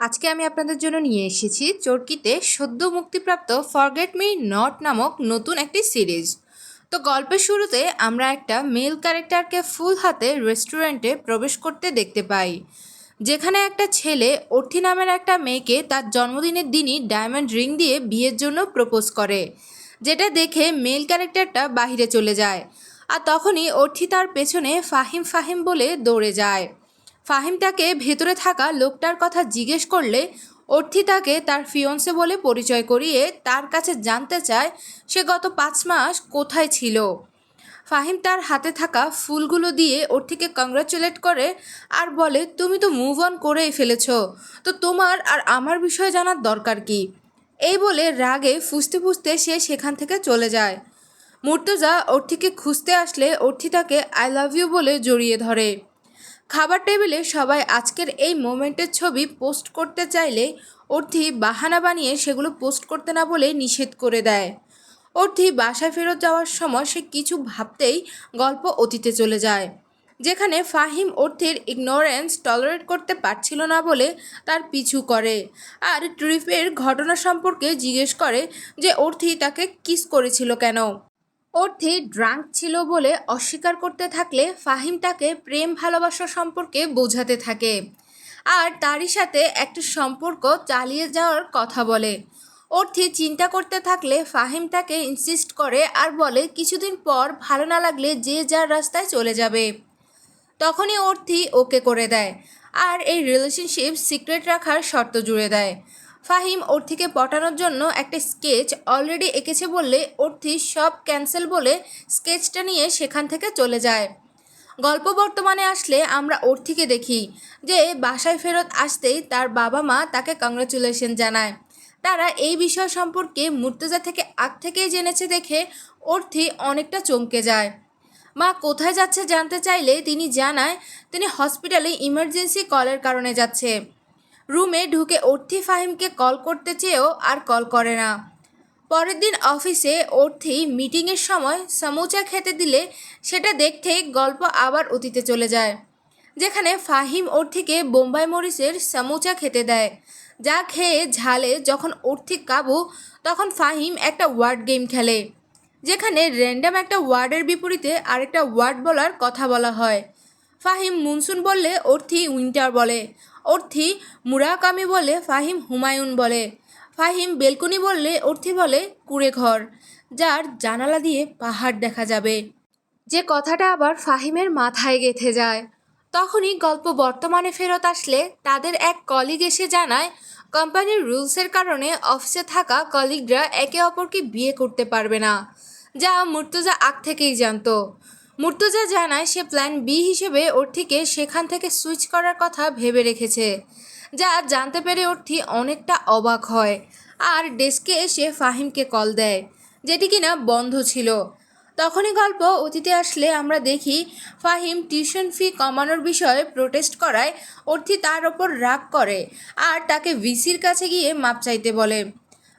আজকে আমি আপনাদের জন্য নিয়ে এসেছি চরকিতে সদ্য মুক্তিপ্রাপ্ত ফরগেট মি নট নামক নতুন একটি সিরিজ। তো গল্পের শুরুতে আমরা একটা মেল ক্যারেক্টারকে ফুল হাতে রেস্টুরেন্টে প্রবেশ করতে দেখতে পাই, যেখানে একটা ছেলে অর্থি নামের একটা মেয়েকে তার জন্মদিনের দিনই ডায়মন্ড রিং দিয়ে বিয়ের জন্য প্রপোজ করে, যেটা দেখে মেল ক্যারেক্টারটা বাহিরে চলে যায়, আর তখনই অর্থি তার পেছনে ফাহিম ফাহিম বলে দৌড়ে যায়। ফাহিম তাকে ভেতরে থাকা লোকটার কথা জিজ্ঞেস করলে অর্থি তাকে তার ফিয়ন্সে বলে পরিচয় করিয়ে তার কাছে জানতে চায় সে গত পাঁচ মাস কোথায় ছিল। ফাহিম তার হাতে থাকা ফুলগুলো দিয়ে অর্থিকে কংগ্রাচুলেট করে আর বলে, তুমি তো মুভ অন করেই ফেলেছ, তো তোমার আর আমার বিষয়ে জানার দরকার কি? এই বলে রাগে ফুসতে ফুসতে সে সেখান থেকে চলে যায়। মুর্তজা অর্থিকে খুঁজতে আসলে অর্থি তাকে আই লাভ ইউ বলে জড়িয়ে ধরে। খাবার টেবিলে সবাই আজকের এই মোমেন্টের ছবি পোস্ট করতে চাইলে অর্থি বাহানা বানিয়ে সেগুলো পোস্ট করতে না বলে নিষেধ করে দেয়। অর্থি বাসায় ফেরত যাওয়ার সময় সে কিছু ভাবতেই গল্প অতীতে চলে যায়, যেখানে ফাহিম অর্থের ইগনোরেন্স টলারেট করতে পারছিল না বলে তার পিছু করে আর ট্রিপের ঘটনা সম্পর্কে জিজ্ঞেস করে যে অর্থি তাকে কিস করেছিল কেন। অর্থে ড্রাঙ্ক ছিল বলে অস্বীকার করতে থাকলে ফাহিম তাকে প্রেম ভালোবাসা সম্পর্কে বোঝাতে থাকে। আর তারই সাথে একটা সম্পর্ক চালিয়ে যাওয়ার কথা বলে। অর্থি চিন্তা করতে থাকলে ফাহিম তাকে ইনসিস্ট করে আর বলে, কিছুদিন পর ভালো না লাগলে যে যার রাস্তায় চলে যাবে। তখনই অর্থি ওকে করে দেয়। আর এই রিলেশনশিপ সিক্রেট রাখার শর্ত জুড়ে দেয়। ফাহিম অর্থিকে পটানোর জন্য একটা স্কেচ অলরেডি এঁকেছে বললে অর্থি সব ক্যান্সেল বলে স্কেচটা নিয়ে সেখান থেকে চলে যায়। গল্প বর্তমানে আসলে আমরা অর্থিকে দেখি, যে বাসায় ফেরত আসতেই তার বাবা মা তাকে কংগ্রাচুলেশন জানায়। তারা এই বিষয় সম্পর্কে মুর্তজা থেকে আগ থেকেই জেনেছে দেখে অর্থি অনেকটা চমকে যায়। মা কোথায় যাচ্ছে জানতে চাইলে তিনি জানায়, তিনি হসপিটালে ইমার্জেন্সি কলের কারণে যাচ্ছে। রুমে ঢুকে অর্থি ফাহিমকে কল করতে চেয়েও আর কল করে না। পরের দিন অফিসে অর্থি মিটিংয়ের সময় সমুচা খেতে দিলে সেটা দেখতে গল্প আবার অতীতে চলে যায়, যেখানে ফাহিম অর্থিকে বোম্বাই মরিচের সমুচা খেতে দেয়। যা খেয়ে ঝালে যখন অর্থি কাবু, তখন ফাহিম একটা ওয়ার্ড গেম খেলে, যেখানে র্যান্ডাম একটা ওয়ার্ডের বিপরীতে আরেকটা ওয়ার্ড বলার কথা বলা হয়। ফাহিম মুনসুন বললে, অর্থি উইন্টার বলে। অর্থি মুরাকামি বলে, ফাহিম হুমায়ুন বলে। ফাহিম বেলকুনি বললে, অর্থি বলে, কুড়ে ঘর যার জানালা দিয়ে পাহাড় দেখা যাবে। যে কথাটা আবার ফাহিমের মাথায় গেঁথে যায়। তখনই গল্প বর্তমানে ফেরত আসলে তাদের এক কলিগ এসে জানায়, কোম্পানির রুলসের কারণে অফিসে থাকা কলিগরা একে অপরকে বিয়ে করতে পারবে না, যা মুর্তজা আগ থেকেই জানতো। মুর্তজা জানায় সে প্ল্যান বি হিসেবে অর্থিকে সেখান থেকে সুইচ করার কথা ভেবে রেখেছে, যা জানতে পেরে অর্থি অনেকটা অবাক হয়। আর ডেস্কে এসে ফাহিমকে কল দেয়, যেটি কিনা বন্ধ ছিল। তখনই গল্প অতীতে আসলে আমরা দেখি ফাহিম টিউশন ফি কমানোর বিষয়ে প্রোটেস্ট করায়, অর্থি তার ওপর রাগ করে আর তাকে ভিসির কাছে গিয়ে মাপ চাইতে বলে।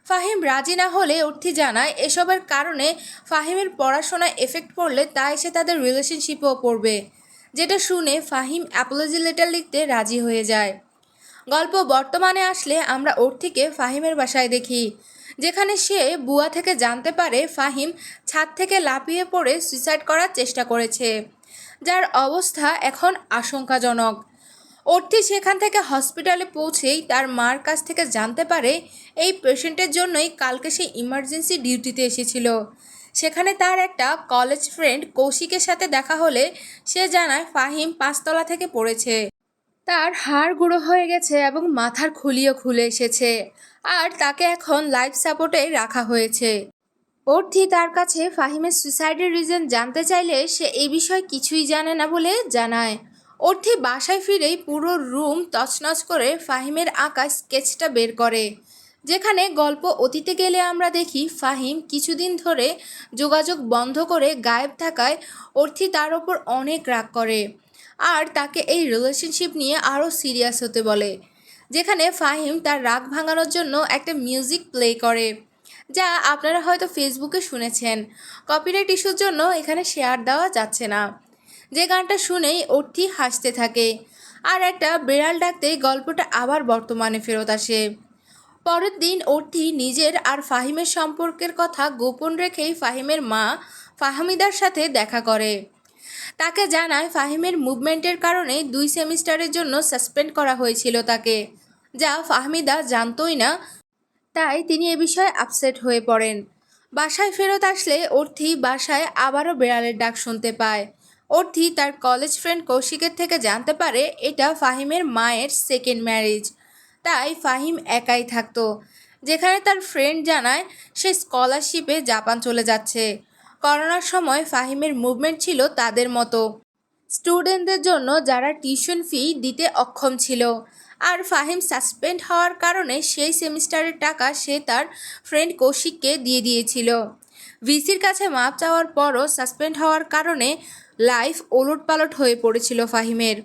ফাহিম রাজি না হলে অর্থি জানায়, এসবের কারণে ফাহিমের পড়াশোনায় এফেক্ট পড়লে তা এসে তাদের রিলেশনশিপেও পড়বে যেটা শুনে ফাহিম অ্যাপোলজি লেটার লিখতে রাজি হয়ে যায়। গল্প বর্তমানে আসলে আমরা অর্থিকে ফাহিমের বাসায় দেখি। যেখানে সে বুয়া থেকে জানতে পারে ফাহিম ছাদ থেকে লাফিয়ে পড়ে সুইসাইড করার চেষ্টা করেছে, যার অবস্থা এখন আশঙ্কাজনক। অর্থি সেখান থেকে হসপিটালে পৌঁছেই তার মার কাছ থেকে জানতে পারে এই পেশেন্টের জন্যই কালকে সে ইমার্জেন্সি ডিউটিতে এসেছিল। সেখানে তার একটা কলেজ ফ্রেন্ড কৌশিকের সাথে দেখা হলে সে জানায় ফাহিম পাঁচতলা থেকে পড়েছে। তার হাড় গুঁড়ো হয়ে গেছে এবং মাথার খুলিও খুলে এসেছে আর তাকে এখন লাইফ সাপোর্টে রাখা হয়েছে। অর্থি তার কাছে ফাহিমের সুইসাইডের রিজন জানতে চাইলে সে এই বিষয়ে কিছুই জানে না বলে জানায়। অর্থি বাসায় ফিরেই পুরো রুম তছনছ করে ফাহিমের আঁকা স্কেচটা বের করে। যেখানে গল্প অতীতে গেলে আমরা দেখি ফাহিম কিছুদিন ধরে যোগাযোগ বন্ধ করে গায়েব থাকায় অর্থি তার ওপর অনেক রাগ করে আর তাকে এই রিলেশনশিপ নিয়ে আরও সিরিয়াস হতে বলে, যেখানে ফাহিম তার রাগ ভাঙানোর জন্য একটা মিউজিক প্লে করে, যা আপনারা হয়তো ফেসবুকে শুনেছেন। কপিরাইট ইস্যুর জন্য এখানে শেয়ার দেওয়া যাচ্ছে না। যে গানটা শুনেই অর্থি হাসতে থাকে। আর একটা বিড়াল ডাকতে গল্পটা আবার বর্তমানে ফেরত আসে। পরের দিন অর্থি নিজের আর ফাহিমের সম্পর্কের কথা গোপন রেখেই ফাহিমের মা ফাহমিদার সাথে দেখা করে। তাকে জানায় ফাহিমের মুভমেন্টের কারণে দুই সেমিস্টারের জন্য সাসপেন্ড করা হয়েছিল তাকে, যা ফাহমিদা জানতোই না, তাই তিনি এ বিষয়ে আপসেট হয়ে পড়েন। বাসায় ফেরত আসলে অর্থি বাসায় আবারও বেড়ালের ডাক শুনতে পায়। অর্থি তার কলেজ ফ্রেন্ড কৌশিকের থেকে জানতে পারে এটা ফাহিমের মায়ের সেকেন্ড ম্যারেজ তাই ফাহিম একাই থাকতো। যেখানে তার ফ্রেন্ড জানায় সে স্কলারশিপে জাপান চলে যাচ্ছে। করোনার সময় ফাহিমের মুভমেন্ট ছিল তাদের মতো। স্টুডেন্টদের জন্য যারা টিউশন ফি দিতে অক্ষম ছিল। আর ফাহিম সাসপেন্ড হওয়ার কারণে সেই সেমিস্টারের টাকা সে তার ফ্রেন্ড কৌশিককে দিয়ে দিয়েছিল। ভিসির কাছে মাপ চাওয়ার পরও সাসপেন্ড হওয়ার কারণে লাইফ ওলটপালট হয়ে পড়েছিল ফাহিমের।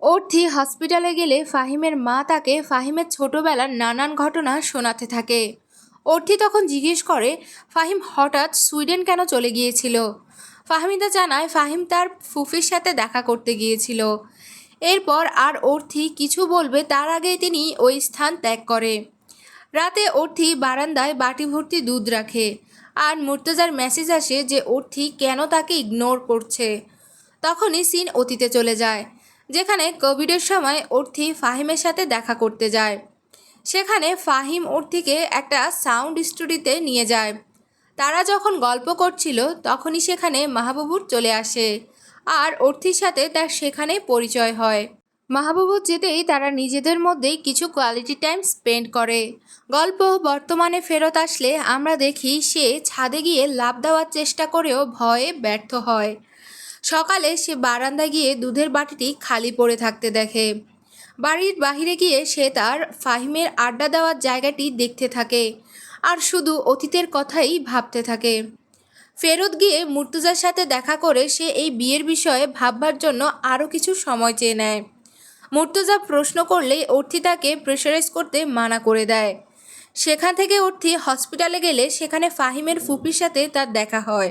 অর্থি হসপিটালে গেলে ফাহিমের মা তাকে ফাহিমের ছোটবেলার নানান ঘটনা শোনাতে থাকে। অর্থি তখন জিজ্ঞেস করে, ফাহিম, হঠাৎ সুইডেন কেন চলে গিয়েছিল? ফাহমিদা জানায়, ফাহিম তার ফুফির সাথে দেখা করতে গিয়েছিল। এরপর আর অর্থি কিছু বলবে তার আগেই তিনি ওই স্থান ত্যাগ করে। রাতে অর্থি বারান্দায় বাটি ভর্তি দুধ রাখে। আর মুর্তজার মেসেজ আসে যে অর্থি কেন তাকে ইগনোর করছে। তখনই সিন অতীতে চলে যায়, যেখানে কোভিডের সময় অর্থি ফাহিমের সাথে দেখা করতে যায়। সেখানে ফাহিম অর্থিকে একটা সাউন্ড স্টুডিওতে নিয়ে যায়। তারা যখন গল্প করছিল, তখনই সেখানে মাহবুবুর চলে আসে, আর অর্থির সাথে তার সেখানে পরিচয় হয়। মাহবুবুর যেতেই তারা নিজেদের মধ্যেই কিছু কোয়ালিটি টাইম স্পেন্ড করে। গল্প বর্তমানে ফেরত আসলে আমরা দেখি সে ছাদে গিয়ে লাভ দেওয়ার চেষ্টা করেও ভয়ে ব্যর্থ হয়। সকালে সে বারান্দায় গিয়ে দুধের বাটিটি খালি পড়ে থাকতে দেখে। বাড়ির বাহিরে গিয়ে সে তার ফাহিমের আড্ডা দেওয়ার জায়গাটি দেখতে থাকে আর শুধু অতীতের কথাই ভাবতে থাকে। ফেরত গিয়ে মুর্তুজার সাথে দেখা করে সে এই বিয়ের বিষয়ে ভাববার জন্য আরও কিছু সময় চেয়ে নেয়। মুর্তুজা প্রশ্ন করলেই অর্থি তাকে প্রেশারাইজ করতে মানা করে দেয়। সেখান থেকে অর্থি হসপিটালে গেলে সেখানে ফাহিমের ফুপির সাথে তার দেখা হয়।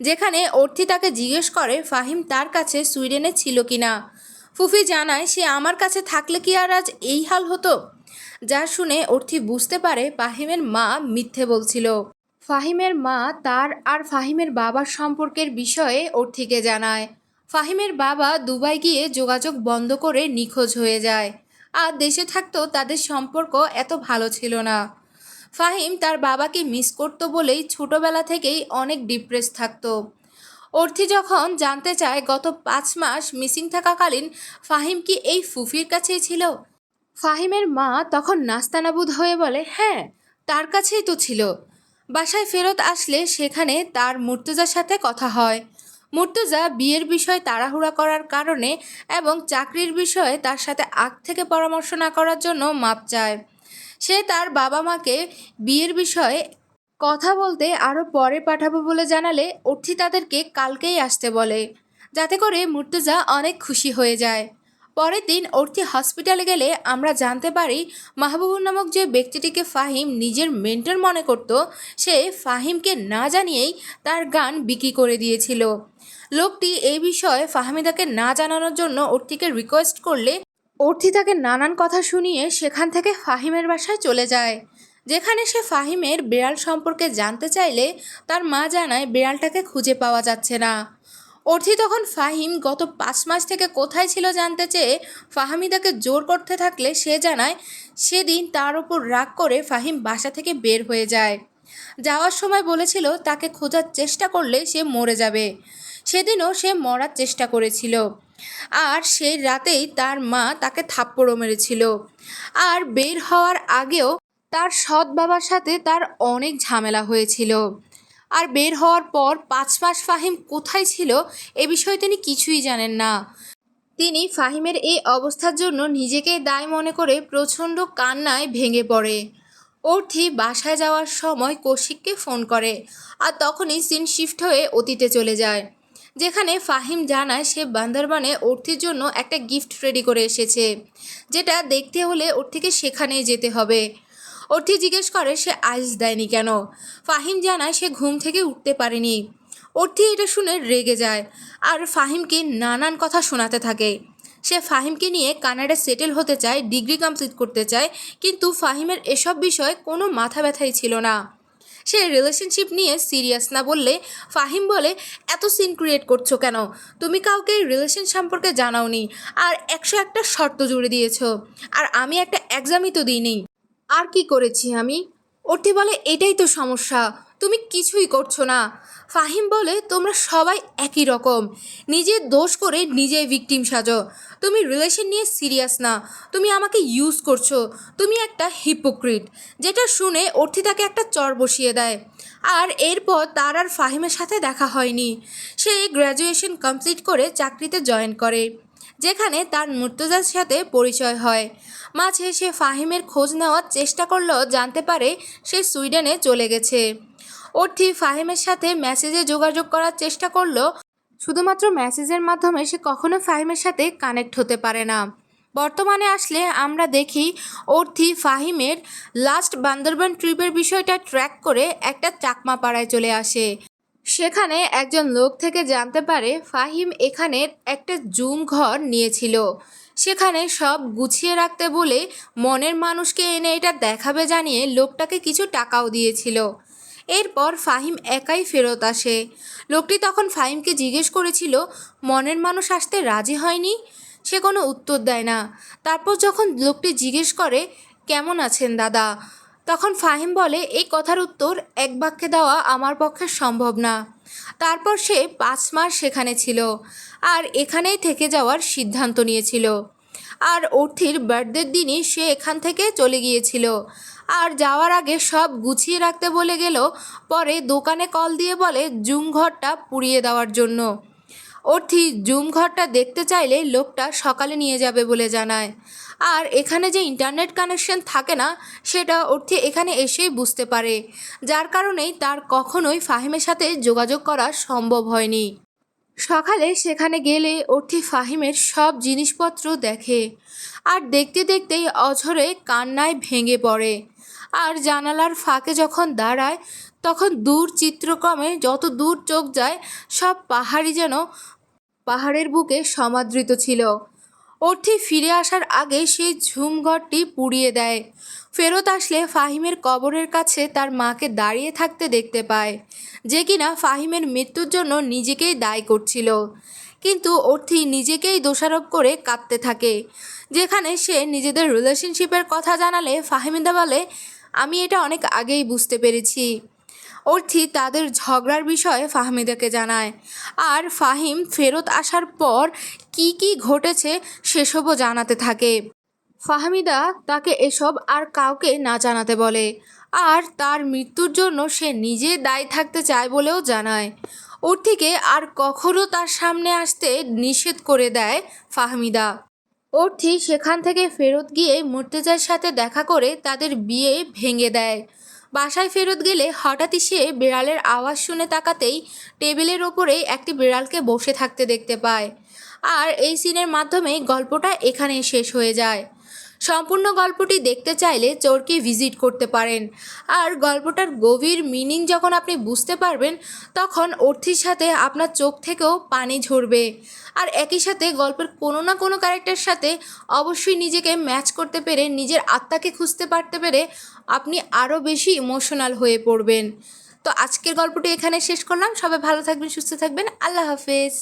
যেখানে অর্থি তাকে জিজ্ঞেস করে, ফাহিম, তার কাছে সুইডেনে ছিল কি না ফুফি জানায়, সে আমার কাছে থাকলে কি আর আজ এই হাল হতো? যা শুনে অর্থি বুঝতে পারে ফাহিমের মা মিথ্যে বলছিল। ফাহিমের মা তার আর ফাহিমের বাবার সম্পর্কের বিষয়ে অর্থিকে জানায়। ফাহিমের বাবা দুবাই গিয়ে যোগাযোগ বন্ধ করে নিখোঁজ হয়ে যায়। আর দেশে থাকতেও তাদের সম্পর্ক এত ভালো ছিল না। ফাহিম তার বাবাকে মিস করতো বলেই ছোটবেলা থেকেই অনেক ডিপ্রেস থাকতো। অর্থি যখন জানতে চায় গত পাঁচ মাস মিসিং থাকাকালীন ফাহিম কি এই ফুফির কাছেই ছিল? ফাহিমের মা তখন নাস্তানাবুদ হয়ে বলে হ্যাঁ তার কাছেই তো ছিল। বাসায় ফেরত আসলে সেখানে তার মুর্তজার সাথে কথা হয়। মুর্তজা বিয়ের বিষয়ে তাড়াহুড়া করার কারণে এবং চাকরির বিষয়ে তার সাথে আগ থেকে পরামর্শ না করার জন্য মাপ চায়। সে তার বাবা মাকে বিয়ের বিষয়ে কথা বলতে আরও পরে পাঠাবো বলে জানালে অর্থি তাদেরকে কালকেই আসতে বলে। যাতে করে মুর্তজা অনেক খুশি হয়ে যায়। পরের দিন অর্থি হসপিটালে গেলে আমরা জানতে পারি মাহবুবুর নামক যে ব্যক্তিটিকে ফাহিম নিজের মেন্টর মনে করত, সে ফাহিমকে না জানিয়েই তার গান বিক্রি করে দিয়েছিল। লোকটি এই বিষয়ে ফাহমিদাকে না জানানোর জন্য অর্থিকে রিকোয়েস্ট করলে অর্থি তাকে নানান কথা শুনিয়ে সেখান থেকে ফাহিমের বাসায় চলে যায়। যেখানে সে ফাহিমের বিড়াল সম্পর্কে জানতে চাইলে তার মা জানায় বিড়ালটাকে খুঁজে পাওয়া যাচ্ছে না। অর্থি তখন ফাহিম গত পাঁচ মাস থেকে কোথায় ছিল জানতে চেয়ে ফাহামিদাকে জোর করতে থাকলে সে জানায়, সেদিন তার ওপর রাগ করে ফাহিম বাসা থেকে বের হয়ে যায়। যাওয়ার সময় বলেছিল, তাকে খোঁজার চেষ্টা করলে সে মরে যাবে। সেদিনও সে মরার চেষ্টা করেছিল। আর সেই রাতেই তার মা তাকে থাপ্পড়ও মেরেছিল। আর বের হওয়ার আগেও তার সৎ বাবার সাথে তার অনেক ঝামেলা হয়েছিল। আর বের হওয়ার পর পাঁচ মাস ফাহিম কোথায় ছিল এ বিষয়ে তিনি কিছুই জানেন না। তিনি ফাহিমের এই অবস্থার জন্য নিজেকে দায় মনে করে প্রচণ্ড কান্নায় ভেঙে পড়ে। অর্থি বাসায় যাওয়ার সময় কৌশিককে ফোন করে আর তখনই সিন শিফট হয়ে অতীতে চলে যায়, যেখানে ফাহিম জানায় সে বান্দরবানে অর্থির জন্য একটা গিফট রেডি করে এসেছে, যেটা দেখতে হলে অর্থিকে সেখানেই যেতে হবে। অর্থি জিজ্ঞেস করে, সে আইস দেয়নি কেন? ফাহিম জানায়, সে ঘুম থেকে উঠতে পারেনি। অর্থি এটা শুনে রেগে যায় আর ফাহিমকে নানান কথা শোনাতে থাকে। সে ফাহিমকে নিয়ে কানাডা সেটেল হতে চায়, ডিগ্রি কমপ্লিট করতে চায়, কিন্তু ফাহিমের এসব বিষয়ে কোনো মাথা ব্যথাই ছিল না। সে রিলেশনশিপ নিয়ে সিরিয়াস না বললে ফাহিম বলে, এত সিন ক্রিয়েট করছ কেন? তুমি কাউকে রিলেশন সম্পর্কে জানাওনি, আর একশো একটা শর্ত জুড়ে দিয়েছ, আর আমি একটা এক্সামই তো দিইনি। আর কি করেছি আমি? অর্থি বলে, এটাই তো সমস্যা। তুমি কিছুই করছ না। ফাহিম বলে, তোমরা সবাই একই রকম। নিজের দোষ করে নিজেই ভিকটিম সাজো। তুমি রিলেশন নিয়ে সিরিয়াস না। তুমি আমাকে ইউজ করছ। তুমি একটা হিপোক্রিট যেটা শুনে অর্থি তাকে একটা চর বসিয়ে দেয়। আর এরপর তার আর ফাহিমের সাথে দেখা হয়নি। সে গ্র্যাজুয়েশন কমপ্লিট করে চাকরিতে জয়েন করে। যেখানে তার মুর্তজার সাথে পরিচয় হয়। মাঝে সে ফাহিমের খোঁজ নেওয়ার চেষ্টা করলেও জানতে পারে সে সুইডেনে চলে গেছে। অর্থি ফাহিমের সাথে মেসেজে যোগাযোগ করার চেষ্টা করল শুধুমাত্র মেসেজের মাধ্যমে সে কখনো ফাহিমের সাথে কানেক্ট হতে পারে না। বর্তমানে আসলে আমরা দেখি অর্থি ফাহিমের লাস্ট বান্দরবান ট্রিপের বিষয়টা ট্র্যাক করে একটা চাকমা পাড়ায় চলে আসে। সেখানে একজন লোক থেকে জানতে পারে ফাহিম এখানের একটা জুম ঘর নিয়েছিল। সেখানে সব গুছিয়ে রাখতে বলে মনের মানুষকে এনে এটা দেখাবে জানিয়ে লোকটাকে কিছু টাকাও দিয়েছিল। এরপর ফাহিম একাই ফেরত আসে। লোকটি তখন ফাহিমকে জিজ্ঞেস করেছিল, মনের মানুষ আসতে রাজি হয়নি? সে কোনো উত্তর দেয় না। তারপর যখন লোকটি জিজ্ঞেস করে, কেমন আছেন দাদা? তখন ফাহিম বলে, এই কথার উত্তর এক বাক্যে দেওয়া আমার পক্ষে সম্ভব না। তারপর সে পাঁচ মাস সেখানে ছিল আর এখানেই থেকে যাওয়ার সিদ্ধান্ত নিয়েছিল। আর অর্থির বার্থডের দিনই সে এখান থেকে চলে গিয়েছিল। আর যাওয়ার আগে সব গুছিয়ে রাখতে বলে গেল, পরে দোকানে কল দিয়ে বলে, জুম ঘরটা পুড়িয়ে দেওয়ার জন্য। অর্থি জুম ঘরটা দেখতে চাইলে লোকটা সকালে নিয়ে যাবে বলে জানায়। আর এখানে যে ইন্টারনেট কানেকশন থাকে না, সেটা অর্থি এখানে এসেই বুঝতে পারে। যার কারণেই তার কখনোই ফাহিমের সাথে যোগাযোগ করা সম্ভব হয়নি। সকালে সেখানে গেলে অর্থি ফাহিমের সব জিনিসপত্র দেখে আর দেখতে দেখতেই অঝরে কান্নায় ভেঙে পড়ে। আর জানালার ফাঁকে যখন দাঁড়ায় তখন দূর চিত্রক্রমে যত দূর চোখ যায়, সব পাহাড়ই যেন পাহাড়ের বুকে সমাদৃত ছিল। অর্থি ফিরে আসার আগে সেই ঝুমঘরটি পুড়িয়ে দেয়। ফেরত আসলে ফাহিমের কবরের কাছে তার মাকে দাঁড়িয়ে থাকতে দেখতে পায়, যে কিনা ফাহিমের মৃত্যুর জন্য নিজেকেই দায়ী করছিল। কিন্তু অর্থি নিজেকেই দোষারোপ করে কাঁদতে থাকে, যেখানে সে নিজেদের রিলেশনশিপের কথা জানালে ফাহিমিদা বলে, আমি এটা অনেক আগেই বুঝতে পেরেছি। অর্থি তাদের ঝগড়ার বিষয়ে ফাহমিদাকে জানায়। আর ফাহিম ফেরত আসার পর কি কি ঘটেছে সেসবও জানাতে থাকে। ফাহমিদা তাকে এসব আর কাউকে না জানাতে বলে। আর তার মৃত্যুর জন্য সে নিজে দায়ী থাকতে চায় বলেও জানায়। অর্থিকে আর কখনো তার সামনে আসতে নিষেধ করে দেয় ফাহমিদা। অর্থি সেখান থেকে ফেরত গিয়ে মুর্তেজার সাথে দেখা করে তাদের বিয়ে ভেঙে দেয়। বাসায় ফেরত গেলে হঠাৎই সে বিড়ালের আওয়াজ শুনে তাকাতেই টেবিলের ওপরেই একটি বিড়ালকে বসে থাকতে দেখতে পায়। আর এই সিনের মাধ্যমেই গল্পটা এখানেই শেষ হয়ে যায়। সম্পূর্ণ গল্পটি দেখতে চাইলে চোরকে ভিজিট করতে পারেন। আর গল্পটার গভীর মিনিং যখন আপনি বুঝতে পারবেন, তখন অর্থির সাথে আপনার চোখ থেকেও পানি ঝরবে। আর একই সাথে গল্পের কোনো না কোনো ক্যারেক্টারের সাথে অবশ্যই নিজেকে ম্যাচ করতে পেরে, নিজের আত্মাকে খুঁজতে পারতে পেরে আপনি আরও বেশি ইমোশনাল হয়ে পড়বেন। তো আজকের গল্পটি এখানে শেষ করলাম। সবাই ভালো থাকবেন, সুস্থ থাকবেন। আল্লাহ হাফেজ।